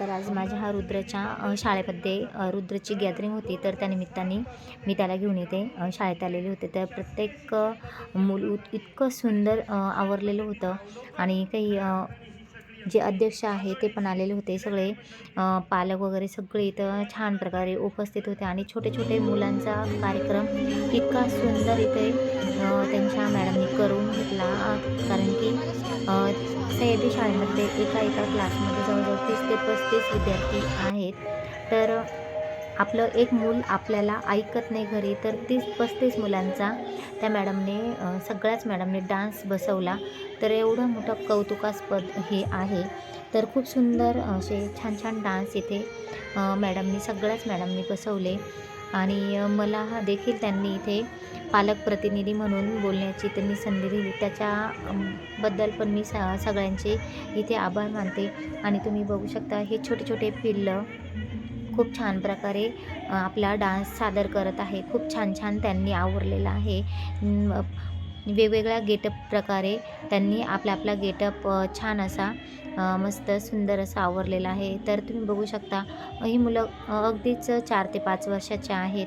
तर आज माझ्या हा रुद्रच्या शाळेमध्ये रुद्रची गॅदरिंग होती. तर त्या निमित्ताने मी त्याला घेऊन येते. शाळेत आलेले होते. तर प्रत्येक मूल उत- इतकं सुंदर आवरलेलं होतं. आणि काही जे अध्यक्ष आहे ते पण आलेले होते सगळे. पालक वगैरे सगळे इथं छान प्रकारे उपस्थित होते आणि छोटे छोटे मुलांचा कार्यक्रम इतका सुंदर इथे त्यांच्या मॅडमनी करून घेतला. कारण की अ, सह्याद्री शाळेमध्ये एका एका क्लासमध्ये जवळजवळ तीस ते पस्तीस विद्यार्थी आहेत. तर आपलं एक मूल आपल्याला ऐकत नाही घरी तर तीस पस्तीस मुलांचा त्या मॅडमने सगळ्याच मॅडमने डान्स बसवला. तर एवढं मोठं कौतुकास्पद हे आहे. तर खूप सुंदर असे छान छान डान्स इथे मॅडमनी सगळ्याच मॅडमनी बसवले. आणि मला हा देखील त्यांनी इथे पालक प्रतिनिधी म्हणून बोलण्याची त्यांनी संधी दिली. त्याच्याबद्दल पण मी स सगळ्यांचे इथे आभार मानते. आणि तुम्ही बघू शकता हे छोटे छोटे पिल्लं खूप छान प्रकारे आपला डान्स सादर करत आहे. खूप छान छान त्यांनी आवरलेला आहे. वेगवेगळ्या गेटअप प्रकारे त्यांनी आपला आपला गेटअप छान असा मस्त सुंदर असा आवरलेला आहे. तर तुम्ही बघू शकता ही मुलं अगदीच चार ते पाच वर्षाचे आहेत.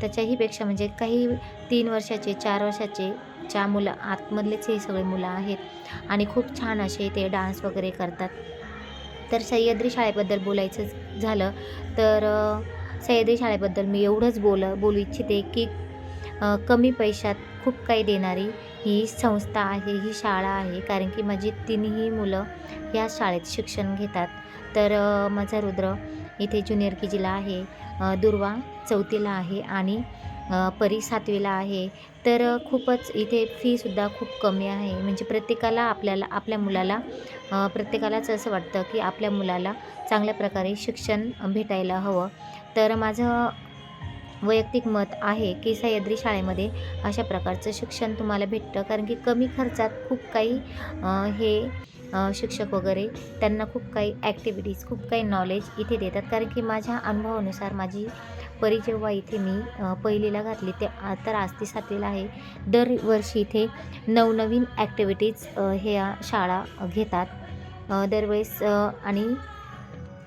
त्याच्याहीपेक्षा म्हणजे काही तीन वर्षाचे चार वर्षाचे च्या मुलं आतमधलेच हे सगळे मुलं आहेत. आणि खूप छान असे ते डान्स वगैरे करतात. तर सह्याद्री शाळेबद्दल बोलायचं झालं तर सह्याद्री शाळेबद्दल मी एवढंच बोल बोलू इच्छिते की कमी पैशात खूप काही देणारी ही संस्था आहे ही शाळा आहे. कारण की माझी तिन्ही मुलं या शाळेत शिक्षण घेतात. तर माझा रुद्र इथे ज्युनियर के जीला आहे दुर्वा चौथीला आहे आणि परी सातवीला आहे. तर खूपच इथे फीसुद्धा खूप कमी आहे. म्हणजे प्रत्येकाला आपल्याला आपल्या मुलाला प्रत्येकालाच असं वाटतं की आपल्या मुलाला चांगल्या प्रकारे शिक्षण भेटायला हवं. तर माझं वैयक्तिक मत आहे की सह्याद्री शाळेमध्ये अशा प्रकारचं शिक्षण तुम्हाला भेटतं. कारण की कमी खर्चात खूप काही हे शिक्षक वगैरे त्यांना खूप काही ॲक्टिव्हिटीज खूप काही नॉलेज इथे देतात. कारण की माझ्या अनुभवानुसार माझी परी जेव्हा इथे मी पहिलीला घातली ते तर आज ती सातवीला आहे. दरवर्षी इथे नवनवीन ॲक्टिव्हिटीज हे शाळा घेतात. दरवेळेस आणि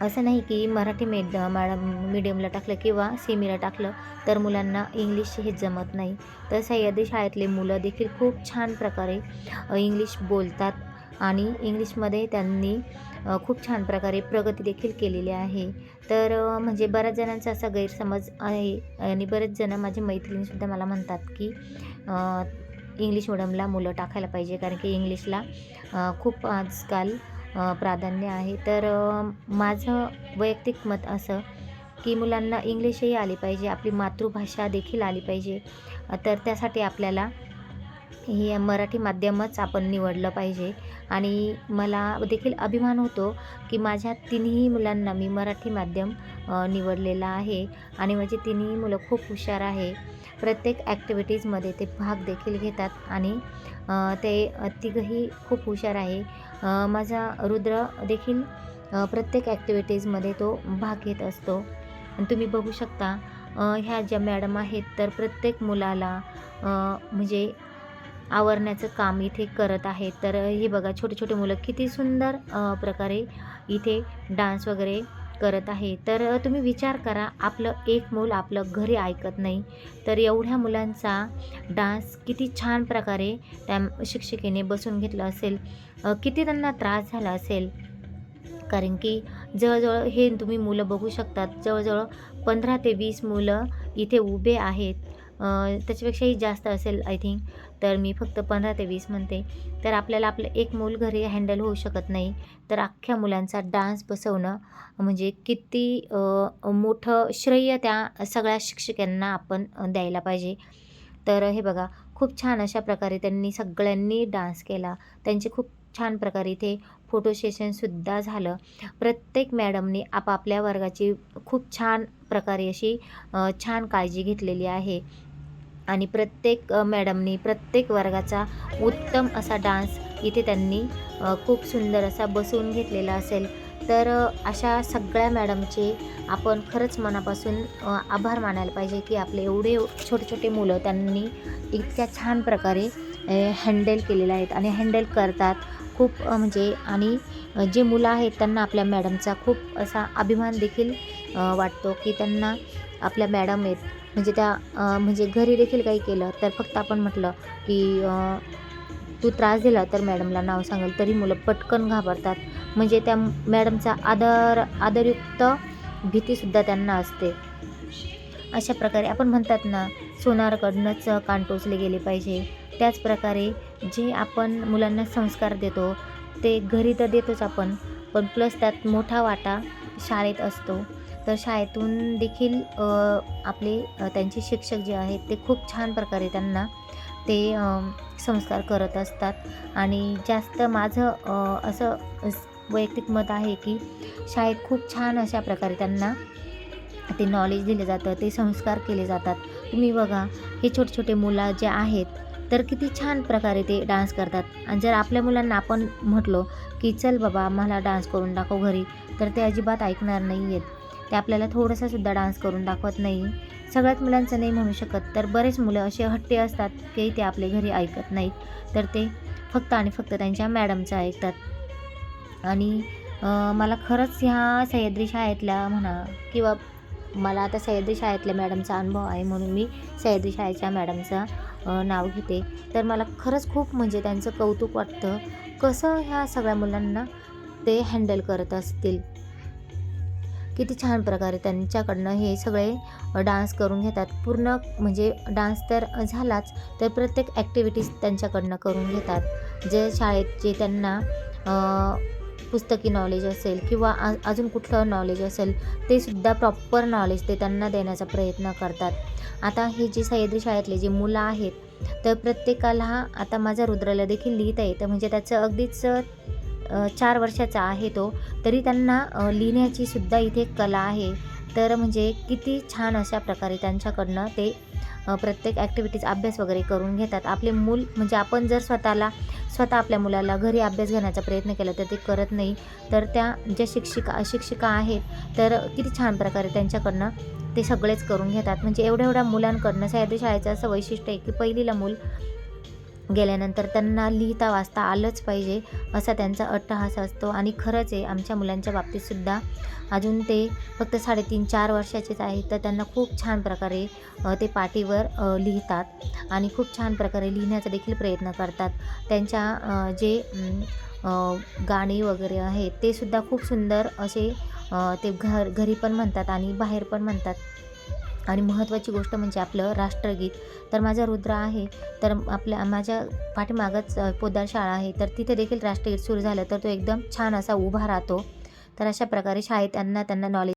असं नाही की मराठी मेड मॅडम मीडियमला टाकलं किंवा सेमीला टाकलं तर मुलांना इंग्लिश हे जमत नाही. तर सह्याद्री शाळेतले मुलं देखील खूप छान प्रकारे इंग्लिश बोलतात. आणि इंग्लिशमध्ये त्यांनी खूप छान प्रकारे प्रगती देखील केलेली आहे. तर म्हणजे बऱ्याच जणांचा असा गैरसमज आहे आणि बरेच जण माझी मैत्रिणीसुद्धा मला म्हणतात की इंग्लिश मिडियमला मुलं टाकायला पाहिजे कारण की इंग्लिशला खूप आजकाल प्राधान्य आहे. तर माझं वैयक्तिक मत असं की मुलांना इंग्लिशही आली पाहिजे आपली मातृभाषा देखील आली पाहिजे. तर त्यासाठी आपल्याला हे मराठी माध्यमच आपण निवडलं पाहिजे. आणि मला देखील अभिमान होतो की माझ्या तिन्ही मुलांना मी मराठी माध्यम निवडलेला आहे आणि माझी तिन्ही मुलं खूप हुशार आहे. प्रत्येक ॲक्टिव्हिटीजमध्ये ते भाग देखील घेतात आणि ते तिघंही खूप हुशार आहे. माझा रुद्र देखील प्रत्येक ॲक्टिव्हिटीजमध्ये तो भाग घेत असतो. तुम्ही बघू शकता ह्या ज्या मॅडम आहेत तर प्रत्येक मुलाला म्हणजे आवरण्याचं काम इथे करत आहे तर हे बघा छोटे छोटे मुलं किती सुंदर प्रकारे इथे डान्स वगैरे करत आहे. तर तुम्ही विचार करा आपलं एक मूल आपलं घरी ऐकत नाही तर एवढ्या मुलांचा डान्स किती छान प्रकारे त्या शिक्षिकेने बसून घेतलं असेल. किती त्यांना त्रास झाला असेल. कारण की जवळजवळ हे तुम्ही मुलं बघू शकतात जवळजवळ पंधरा ते वीस मुलं इथे उभे आहेत. त्याच्यापेक्षाही जास्त असेल आय थिंक तर मी फक्त पंधरा ते वीस म्हणते. तर आपल्याला आपलं एक मूल घरी हँडल होऊ शकत नाही. तर अख्ख्या मुलांचा डान्स बसवणं म्हणजे किती मोठं श्रेय त्या सगळ्या शिक्षकांना आपण द्यायला पाहिजे. तर हे बघा खूप छान अशा प्रकारे त्यांनी सगळ्यांनी डान्स केला. त्यांचे खूप छान प्रकारे इथे फोटो सेशनसुद्धा झालं. प्रत्येक मॅडमने आपापल्या वर्गाची खूप छान प्रकारे अशी छान काळजी घेतलेली आहे. आणि प्रत्येक मॅडमनी प्रत्येक वर्गाचा उत्तम असा डान्स इथे त्यांनी खूप सुंदर असा बसवून घेतलेला असेल. तर अशा सगळ्या मॅडमचे आपण खरंच मनापासून आभार मानायला पाहिजे की आपले एवढे छोटे छोटे मुलं त्यांनी इतक्या छान प्रकारे हँडल केलेले आहेत आणि हँडल करतात खूप म्हणजे आणि जे मुलं आहेत त्यांना आपल्या मॅडमचा खूप असा अभिमान देखील वाटतो की त्यांना आपल्या मॅडम आहेत. म्हणजे त्या म्हणजे घरी देखील काही केलं तर फक्त आपण म्हटलं की तू त्रास दिला तर मॅडमला नाव सांगेल तरी मुलं पटकन घाबरतात. म्हणजे त्या मॅडमचा आदर आदरयुक्त भीतीसुद्धा त्यांना असते. अशा प्रकारे आपण म्हणतात ना सोनारकडनंच कान टोचले गेले पाहिजे. त्याचप्रकारे जे आपण मुलांना संस्कार देतो ते घरी तर देतोच आपण पण प्लस त्यात मोठा वाटा शाळेत असतो. तर शाळेतून देखील आपले त्यांचे शिक्षक जे आहेत ते खूप छान प्रकारे त्यांना ते संस्कार करत असतात. आणि जास्त माझं असं वैयक्तिक मत आहे की शाळेत खूप छान अशा प्रकारे त्यांना ते नॉलेज दिलं जातं ते संस्कार केले जातात. तुम्ही बघा हे छोटे छोटे मुलं जे आहेत तर किती छान प्रकारे ते डान्स करतात. आणि जर आपल्या मुलांना आपण म्हटलो की चल बाबा मला डान्स करून दाखव घरी तर ते अजिबात ऐकणार नाही आहेत ते आपल्याला थोडंसंसुद्धा डान्स करून दाखवत नाही. सगळ्याच मुलांचं नाही म्हणू शकत तर बरेच मुलं असे हट्टे असतात की ते आपले घरी ऐकत नाहीत. तर ते फक्त आणि फक्त त्यांच्या मॅडमचं ऐकतात. आणि मला खरंच ह्या सह्याद्री शाळेतल्या म्हणा किंवा मला आता सह्याद्री शाळेतल्या मॅडमचा अनुभव आहे म्हणून मी सह्याद्री शाळेच्या मॅडमचं नाव घेते. तर मला खरंच खूप म्हणजे त्यांचं कौतुक वाटतं कसं ह्या सगळ्या मुलांना ते हँडल करत असतील. किती छान प्रकारे त्यांच्याकडनं हे सगळे डान्स करून घेतात. पूर्ण म्हणजे डान्स तर झालाच तर प्रत्येक ॲक्टिव्हिटीज त्यांच्याकडनं करून घेतात. जे शाळेत जे त्यांना पुस्तकी नॉलेज असेल किंवा आ अजून कुठलं नॉलेज असेल ते सुद्धा प्रॉपर नॉलेज ते त्यांना देण्याचा प्रयत्न करतात. आता हे जे सह्याद्री शाळेतले जे मुलं आहेत तर प्रत्येकाला आता माझ्या रुद्राला देखील लिहिता येतं. म्हणजे त्याचं अगदीच चार वर्षाचा आहे तो तरी त्यांना लिहिण्याची सुद्धा इथे कला आहे. तर म्हणजे किती छान अशा प्रकारे त्यांच्याकडनं ते प्रत्येक ॲक्टिव्हिटीज अभ्यास वगैरे करून घेतात. आपले मूल म्हणजे आपण जर स्वतःला स्वतः आपल्या मुलाला घरी अभ्यास घेण्याचा प्रयत्न केला तर ते करत नाही तर त्या ज्या शिक्षिका शिक्षिका आहेत तर किती छान प्रकारे त्यांच्याकडनं ते सगळेच करून घेतात. म्हणजे एवढ्या एवढ्या मुलांकडनं सह्याद्री शाळेचं असं वैशिष्ट्य आहे की पहिलीला मूल गेल्यानंतर त्यांना लिहिता वाचता आलंच पाहिजे असा त्यांचा अट्टहास असतो. आणि खरंच आहे आमच्या मुलांच्या बाबतीतसुद्धा अजून ते फक्त साडेतीन चार वर्षाचेच आहेत तर त्यांना खूप छान प्रकारे ते पाटीवर लिहितात. आणि खूप छान प्रकारे लिहिण्याचा देखील प्रयत्न करतात. त्यांच्या जे गाणी वगैरे आहेत ते सुद्धा खूप सुंदर असे ते घर घरी पण म्हणतात आणि बाहेर पण म्हणतात. आणि महत्त्वाची गोष्ट म्हणजे आपलं राष्ट्रगीत. तर माझा रुद्र आहे तर आपल्या माझ्या पाठीमागच पोदार शाळा आहे. तर तिथे देखील राष्ट्रगीत सुरू झालं तर तो एकदम छान असा उभा राहतो. तर अशा प्रकारे शाळेत त्यांना त्यांना नॉलेज